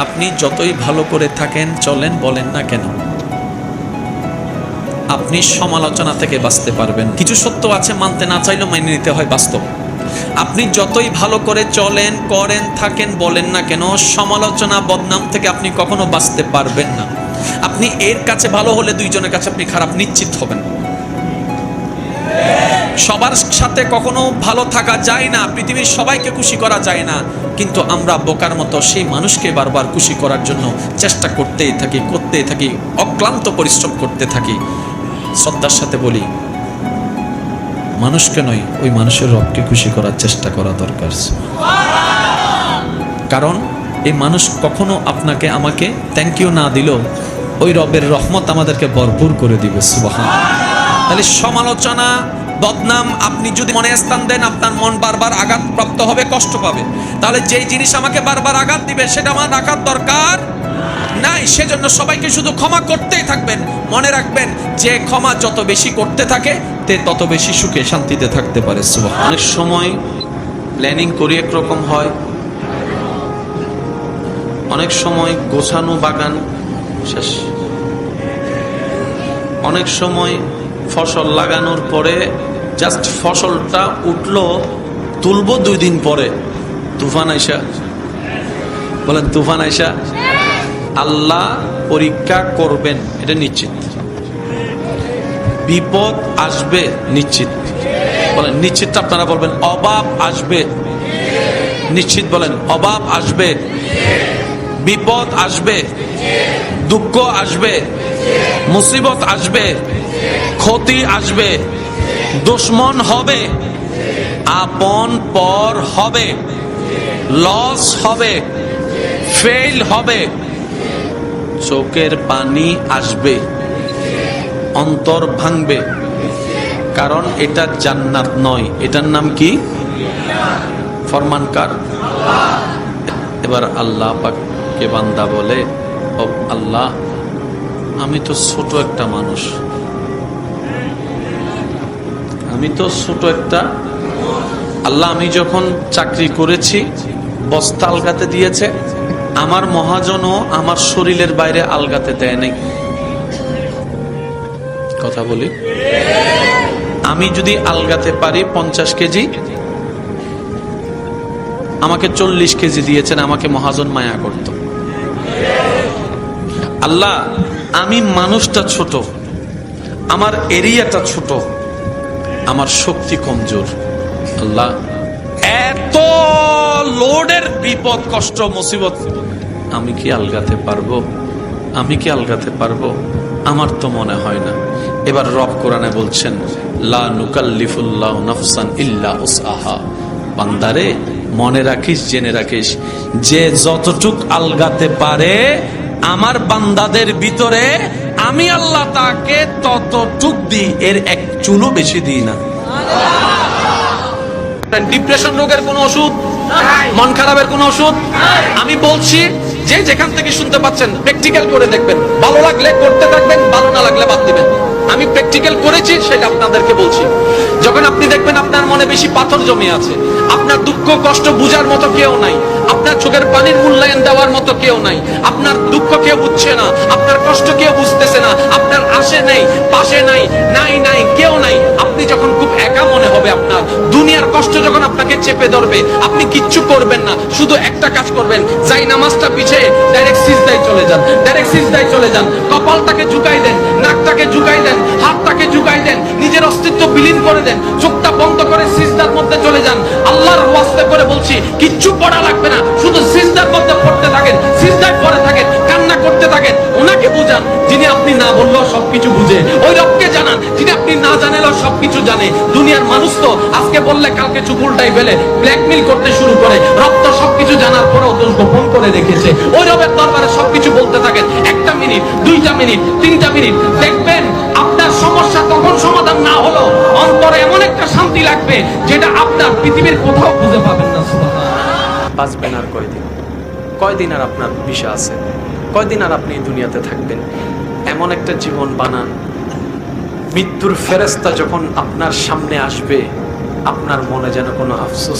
আপনি যতই ভালো করে থাকেন, চলেন বলেন না কেন? আপনি সমালোচনা থেকে বাঁচতে পারবেন। কিছু সত্য আছে, মানতে না চাইলেও মেনে নিতে হয় বাস্তব। আপনি যতই ভালো করে চলেন, করেন, থাকেন, বলেন না কেন, সমালোচনা, বদনাম থেকে আপনি কখনো বাঁচতে পারবেন না। আপনি এর কাছে ভালো হলে দুইজনের কাছে আপনি খারাপ, নিশ্চিত হবেন। সবার সাথে কখনো ভালো থাকা যায় না, পৃথিবীর সবাইকে খুশি করা যায় না। কিন্তু আমরা বোকার মতো সেই মানুষকে বারবার খুশি করার জন্য চেষ্টা করতেই থাকি করতেই থাকি, অক্লান্ত পরিশ্রম করতে থাকি। শ্রদ্ধার সাথে বলি, মানুষকে নয়, ওই মানুষের রবকে খুশি করার চেষ্টা করা দরকার। কারণ এই মানুষ কখনো আপনাকে, আমাকে থ্যাংক ইউ না দিল ওই রবের রহমত আমাদেরকে ভরপুর করে দিবে সুবাহান তাহলে সমালোচনা বদনাম, আপনি যদি মনে স্থান দেন, আপনার মন বারবার আঘাত প্রাপ্ত হবে, কষ্ট পাবে। তাহলে যেই জিনিস আমাকে বারবার আঘাত দিবে, সেটা আমার রাখার দরকার নাই। সেজন্য সবাইকে শুধু ক্ষমা করতেই থাকবেন। মনে রাখবেন, যে ক্ষমা যত বেশি করতে থাকে, তে তত বেশি সুখে শান্তিতে থাকতে পারে। অনেক সময় প্ল্যানিং করি একরকম হয়। অনেক সময় গোছানো বাগান শেষ। অনেক সময় ফসল লাগানোর পরে জাস্ট ফসলটা উঠল, তুলবো দুই দিন পরে। তুফান আইসা। বলেন, তুফান আইসা। আল্লাহ পরীক্ষা করবেন, এটা নিশ্চিত। বিপদ আসবে, নিশ্চিত। বলেন নিশ্চিত আপনারা বলবেন, অভাব আসবে। নিশ্চিত বলেন, অভাব আসবে। বিপদ আসবে। দুঃখ আসবে। মুসিবত আসবে। ক্ষতি আসবে, দুশ্মন হবে, আপন পর হবে লস হবে ফেল হবে, চোখের পানি আসবে, অন্তর ভাঙবে। কারণ এটা জান্নাত নয়। এটার নাম কি? ফরমানকার। এবার আল্লাহ পাককে বান্দা বলে, ও আল্লাহ, আমি তো ছোট একটা মানুষ। আমি তো ছোট একটা। আল্লাহ, আমি যখন চাকরি করেছি, বস্তা আলগাতে দিয়েছে, আমার মহাজনও আমার শরীরের বাইরে আলগাতে দেয় নাই। কথা বলি? আমি যদি আলগাতে পারি পঞ্চাশ কেজি, আমাকে চল্লিশ কেজি দিয়েছেন, আমাকে মহাজন মায়া করত। আল্লাহ, আমি মানুষটা ছোট, আমার এরিয়াটা ছোট। আমার শক্তি কমজোর। আল্লাহ। এত লোডের বিপদ, কষ্ট, মুসিবত, আমি কি আলগাতে পারব? আমি কি আলগাতে পারব? আমার তো মনে হয় না। এবার রব কোরআনে বলছেন, লা নুকাল্লিফুল্লাহ নফসান ইল্লা উসআহা। বান্দারে, মনে রাখিস, জেনে রাখিস, যে যতটুক আলগাতে পারে, আমার বান্দাদের ভিতরে আমি আল্লাহ তাকে ততটুক দিই। এর এক চুলও বেশি দিই না। ডিপ্রেশন রোগের কোন ওষুধ? মন খারাপের কোন ওষুধ? আমি বলছি, যে যেখান থেকে শুনতে পাচ্ছেন প্র্যাকটিক্যাল করে দেখবেন। ভালো লাগলে করতে থাকবেন, ভালো না লাগলে বাদ দিবেন। আমি প্র্যাকটিক্যাল করেছি, সেটা আপনাদেরকে বলছি। যখন আপনি দেখবেন আপনার মনে বেশি পাথর জমে আছে, আপনার দুঃখ, কষ্ট বুঝার মতো কেউ নাই, আপনার চোখের পানির মূল্যায়ন দেওয়ার মতো কেউ নাই, আপনার দুঃখ কেউ বুঝছে না, আপনার কষ্ট কেউ বুঝতেছে না, আপনার আসে নেই, পাশে নাই নাই নাই হবে আপনার। দুনিয়ার কষ্ট যখন আপনাকে চেপে ধরবে, আপনি কিচ্ছু করবেন না, শুধু একটা কাজ করবেন, যাই নামাজটা পিছিয়ে ডাইরেক্ট সিজদায় চলে যান ডাইরেক্ট সিজদায় চলে যান। কপালটাকে ঝুঁকাই দেন, নাকটাকে ঝুঁকাই দেন, হাতটাকে ঝুঁকাই দেন, নিজের অস্তিত্ব বিলীন করে দেন, চোখটা বন্ধ করে সিজদার মধ্যে চলে যান। আল্লাহর ওয়াস্তে করে বলছি, কিচ্ছু পড়া লাগবে না, শুধু সিজদার মধ্যে ওনাকে বুঝান, যিনি আপনি না বললেও সবকিছু বুঝে। ওই রবকে জানান, যিনি আপনি না জানেলেও সবকিছু জানে। দুনিয়ার মানুষ তো আজকে বললে, কালকে চুপ ফেলে ব্ল্যাকমেল করতে শুরু করে। রব তো সবকিছু জানার পরেও দোষ গোপন করে রেখেছে। ওই রবের দরবারে সবকিছু বলতে থাকেন। একটা মিনিট, দুইটা মিনিট, তিনটা মিনিট। দেখবেন, আপনার সমস্যা তখন সমাধান না হলো। অন্তরে এমন একটা শান্তি লাগবে, যেটা আপনার পৃথিবীর কোথাও খুঁজে পাবেন না। বাঁচবেন আর কয়দিন? কয়দিন আর আপনার বিষা আছে? কয়দিন আর আপনি দুনিয়াতে থাকবেন? এমন একটা জীবন বানান। মৃত্যুর ফেরেস্তা যখন আপনার সামনে আসবে, আপনার মনে যেন কোনো আফসোস